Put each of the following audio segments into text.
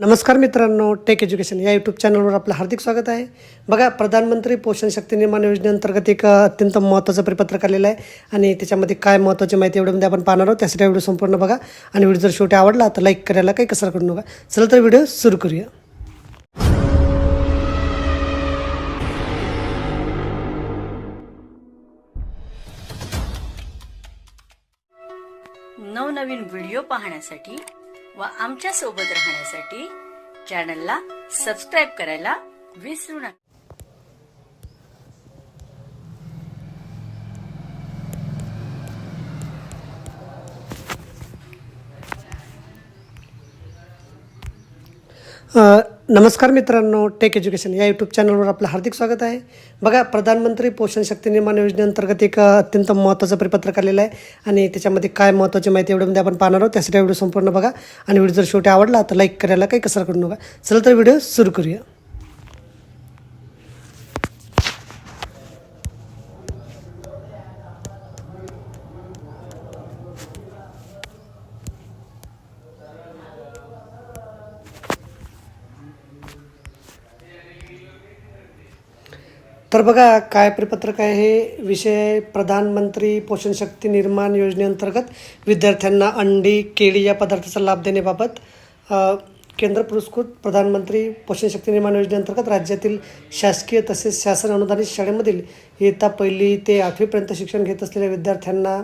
नमस्कार मित्रांनो take education या यूट्यूब चॅनलवर आपलं हार्दिक स्वागत आहे. बघा प्रधानमंत्री पोषण शक्ती निर्माण योजनेअंतर्गत एक अत्यंत महत्त्वाचं परिपत्रक आलेलं आहे. आणि त्याच्यामध्ये काय महत्त्वाची माहिती एवढ्यामध्ये आपण पाहणार आहोत त्यासाठी व्हिडिओ संपूर्ण बघा. आणि व्हिडिओ जर शेवटी आवडला तर लाईक करायला काही कसर करू नका. चला तर व्हिडिओ सुरू करूया. नवनवीन व्हिडिओ पाहण्यासाठी व आमच्यासोबत राहण्यासाठी चॅनलला सबस्क्राईब करायला विसरू नका. नमस्कार मित्रांनो टेक एज्युकेशन या यूट्यूब चॅनलवर आपलं हार्दिक स्वागत आहे. बघा प्रधानमंत्री पोषण शक्ती निर्माण योजनेअंतर्गत एक अत्यंत महत्त्वाचं परिपत्रक आलेलं आहे. आणि त्याच्यामध्ये काय महत्त्वाची माहिती एवढ्यामध्ये आपण पाहणार आहोत. त्यासाठी व्हिडिओ संपूर्ण बघा. आणि व्हिडिओ जर शेवटी आवडला तर लाईक करायला काही कसर करू नका. चला तर व्हिडिओ सुरू करूया. तर बघा काय परिपत्रक आहे हे? विषय प्रधानमंत्री पोषण शक्ती निर्माण योजनेअंतर्गत विद्यार्थ्यांना अंडी केळी या पदार्थाचा लाभ देण्याबाबत केंद्र पुरस्कृत प्रधानमंत्री पोषण शक्ती निर्माण योजनेअंतर्गत राज्यातील शासकीय तसेच शासन अनुदानित शाळेमधील इयत्ता पहिली ते आठवीपर्यंत शिक्षण घेत असलेल्या विद्यार्थ्यांना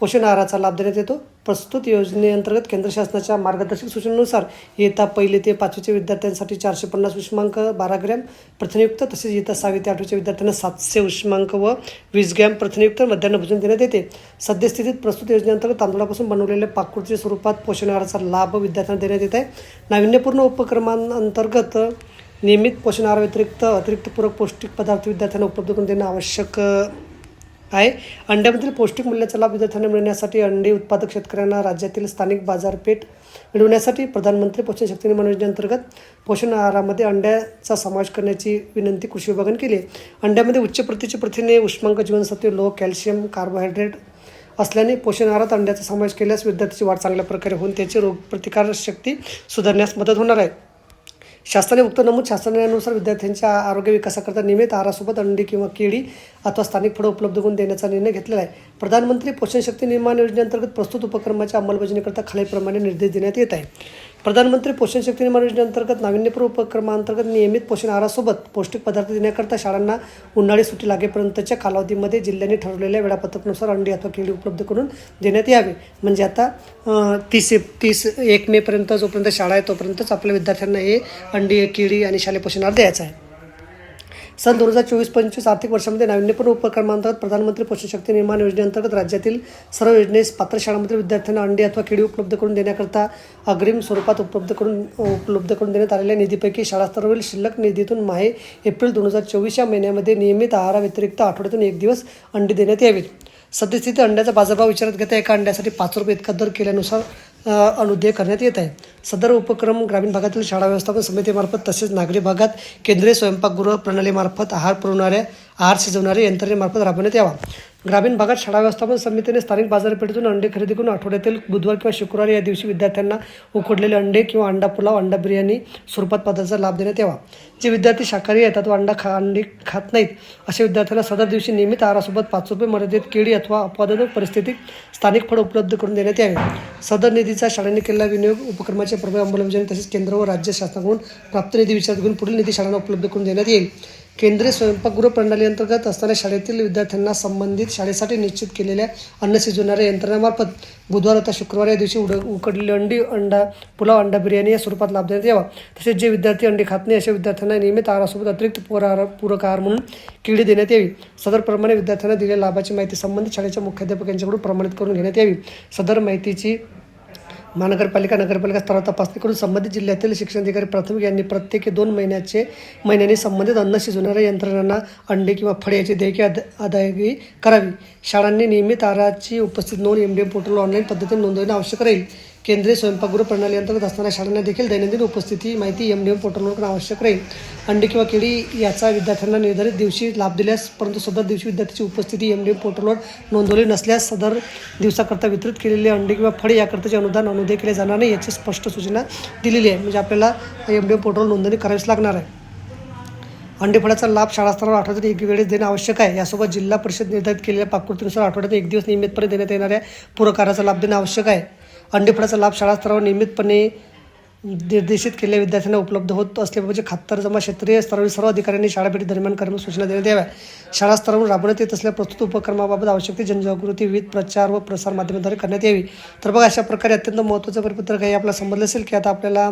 पोषण आहाराचा लाभ देण्यात येतो. प्रस्तुत योजनेअंतर्गत केंद्र शासनाच्या मार्गदर्शक सूचनेनुसार इयत्ता पहिले ते पाचवीच्या विद्यार्थ्यांसाठी चारशे पन्नास उष्मांक बारा ग्रॅम प्रथिनयुक्त तसेच इयत्ता सहावी ते आठवीच्या विद्यार्थ्यांना सातशे उष्मांक व वीस ग्रॅम प्रथिनयुक्त मध्यान्ह भोजन देण्यात येते. सद्यस्थितीत प्रस्तुत योजनेअंतर्गत तांदळापासून बनवलेल्या पाककृतीच्या स्वरूपात पोषण आहाराचा लाभ विद्यार्थ्यांना देण्यात येत आहे. नाविन्यपूर्ण उपक्रमांअंतर्गत नियमित पोषण आहाराव्यतिरिक्त अतिरिक्त पूरक पौष्टिक पदार्थ विद्यार्थ्यांना उपलब्ध करून देणं आवश्यक आहे. अंड्यामधील पौष्टिक मूल्याचा लाभ विद्यार्थ्यांना मिळण्यासाठी अंडी उत्पादक शेतकऱ्यांना राज्यातील स्थानिक बाजारपेठ मिळवण्यासाठी प्रधानमंत्री पोषण शक्ती निर्माण योजनेअंतर्गत पोषण आहारामध्ये अंड्याचा समावेश करण्याची विनंती कृषी विभागाने केली अंड्यामध्ये उच्च प्रतीचे प्रथिने उष्मांक जीवनसत्वे लोह कॅल्शियम कार्बोहायड्रेट असल्याने पोषण आहारात अंड्याचा समावेश केल्यास विद्यार्थ्याची वाढ चांगल्या प्रकारे होऊन त्याची रोगप्रतिकार शक्ती सुधारण्यास मदत होणार आहे. शासनाने उक्त नमूद शासनानुसार विद्यार्थ्यांच्या आरोग्य विकासाकरता नियमित आहारासोबत अंडी किंवा केळी अथवा स्थानिक फळं उपलब्ध करून देण्याचा निर्णय घेतलेला आहे. प्रधानमंत्री पोषण शक्ती निर्माण योजनेअंतर्गत प्रस्तुत उपक्रमाच्या अंमलबजावणीकरता खालीलप्रमाणे निर्देश देण्यात येत आहे प्रधानमंत्री पोषण शक्ती निर्माण योजनेअंतर्गत नाविन्यपूर्ण उपक्रमाअंतर्गत नियमित पोषण आहारासोबत पौष्टिक पदार्थ देण्याकरता शाळांना उन्हाळी सुट्टी लागेपर्यंतच्या कालावधीमध्ये जिल्ह्याने ठरवलेल्या वेळापत्रकानुसार अंडी अथवा केळी उपलब्ध करून देण्यात यावे. म्हणजे आता तीस तीस एक मेपर्यंत जोपर्यंत शाळा आहे तोपर्यंतच आपल्या विद्यार्थ्यांना हे अंडी केळी आणि शालेय पोषण आहार द्यायचा आहे. सन दोन हजार चोवीस पंचवीस आर्थिक वर्षामध्ये नाविन्यपूर्ण उपक्रमांतर्गत प्रधानमंत्री पोषण शक्ती निर्माण योजनेअंतर्गत राज्यातील सर्व योजनेस पात्र शाळांमधील विद्यार्थ्यांना अंडी अथवा केळी उपलब्ध करून देण्याकरता अग्रिम स्वरूपात उपलब्ध करून उपलब्ध करून देण्यात आलेल्या निधीपैकी शाळा स्तरावरील शिल्लक निधीतून माहे एप्रिल दोन हजार चोवीस या महिन्यामध्ये नियमित आहाराव्यतिरिक्त आठवड्यातून एक दिवस अंडी देण्यात यावीत. सद्यस्थिती अंड्याचा बाजारभाव विचारात घेता एका अंड्यासाठी पाच रुपये इतका दर केल्यानुसार अनुदेय करण्यात येत आहे. सदर उपक्रम ग्रामीण भागातील शाळा व्यवस्थापन समितीमार्फत तसेच नागरी भागात केंद्रीय स्वयंपाकगृह प्रणालीमार्फत आहार पुरवणाऱ्या आहार शिजवणाऱ्या यंत्रणेमार्फत राबवण्यात यावा. ग्रामीण भागात शाळा व्यवस्थापन समितीने स्थानिक बाजारपेठेतून अंडे खरेदी करून आठवड्यातील बुधवार किंवा शुक्रवारी या दिवशी विद्यार्थ्यांना उकडलेले अंडे किंवा अंडा पुलाव अंडा बिर्याणी स्वरूपात पदार्थाचा लाभ देण्यात यावा. जे विद्यार्थी शाकाहारी येतात व अंडा खा अंडी खात नाहीत अशा विद्यार्थ्यांना सदर दिवशी नियमित आहारासोबत पाच रुपये मर्यादित केळी अथवा अपवादात्मक परिस्थितीत स्थानिक फळ उपलब्ध करून देण्यात यावे. सदर निधीचा शाळांनी केलेला विनियोग उपक्रमाच्या प्रभावी अंमलबजावणी तसेच केंद्र व राज्य शासनाकडून प्राप्त निधी विचारात घेऊन पुढील निधी शाळांना उपलब्ध करून देण्यात येईल. केंद्रीय स्वयंपाकगृह प्रणाली अंतर्गत असणाऱ्या शाळेतील विद्यार्थ्यांना संबंधित शाळेसाठी निश्चित केलेल्या अन्न शिजवणाऱ्या यंत्रणामार्फत बुधवार अथवा शुक्रवार या दिवशी उड उकडलेली अंडी अंडा पुलाव अंडा बिर्याणी या स्वरूपात लाभ देण्यात यावा तसेच जे विद्यार्थी अंडी खात नाही अशा विद्यार्थ्यांना नियमित आहारासोबत अतिरिक्त पूर पूरक आहार म्हणून केळी देण्यात यावी. सदरप्रमाणे विद्यार्थ्यांना दिलेल्या लाभाची माहिती संबंधित शाळेच्या मुख्याध्यापक यांच्याकडून प्रमाणित करून घेण्यात यावी. सदर माहितीची महानगरपालिका नगरपालिका स्तरावर तपासणी करून संबंधित जिल्ह्यातील शिक्षणाधिकारी प्राथमिक यांनी प्रत्येकी दोन महिन्याचे महिन्याने संबंधित अन्न शिजवणाऱ्या यंत्रणांना अंडे किंवा फळे याची देयके अद अदायगी करावी. शाळांनी नियमित आराची उपस्थित नोंद M D M portal online पद्धतीने नोंदवणे आवश्यक राहील. केंद्रीय स्वयंपाकगृह प्रणाली अंतर्गत असणाऱ्या शाळांना देखील दैनंदिन उपस्थिती माहिती एम डी एम पोर्टलवर आवश्यक राहील. अंडी किंवा केळी याचा विद्यार्थ्यांना निर्धारित दिवशी लाभ दिल्यास परंतु सदर दिवशी विद्यार्थ्याची उपस्थिती एम डी एम पोर्टलवर नोंदवली नसल्यास सदर दिवसाकरता वितरित केलेले अंडी किंवा फळे याकरताचे अनुदान अनुदय केले जाणार नाही याची स्पष्ट सूचना दिलेली आहे. म्हणजे आपल्याला एम डी एम पोर्टलवर नोंदणी करावीच लागणार आहे. अंडीफळाचा लाभ शाळा स्तरावर आठवड्यात एक वेळेस देणं आवश्यक आहे. यासोबत जिल्हा परिषद निर्धारित केलेल्या पाककृतीनुसार आठवड्यात एक दिवस नियमितपणे देण्यात येणाऱ्या पुरकाराचा लाभ देणं आवश्यक आहे. अंडीफळाचा लाभ शाळा स्तरावर नियमितपणे निर्देशित केलेल्या विद्यार्थ्यांना उपलब्ध होत असल्याबाबतचे खातरजमा क्षेत्रीय स्तरावरील सर्व अधिकाऱ्यांनी शाळा भेटी दरम्यान करण्यास सूचना देण्यात याव्या शाळा स्तरावरून राबवण्यात येत असलेल्या प्रस्तुत उपक्रमाबाबत आवश्यक ती जनजागृती विविध प्रचार व प्रसार माध्यमाद्वारे करण्यात यावी. तर बघा अशा प्रकारे अत्यंत महत्त्वाचं परिपत्रक आहे आपल्याला समजलं असेल की आता आपल्याला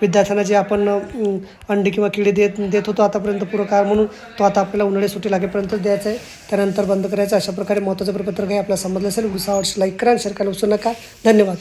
विद्यार्थ्यांना जे आपण अंडी किंवा किडे देत देत होतो आतापर्यंत पुरकार म्हणून तो आता आपल्याला उन्हाळी सुट्टी लागेपर्यंत द्यायचा आहे. त्यानंतर बंद करायचं अशा प्रकारे महत्त्वाचं परिपत्रक आहे आपल्याला समजलं असेल. व्हिडिओ लाईक करा आणि शेअर करायला विसरू नका. धन्यवाद.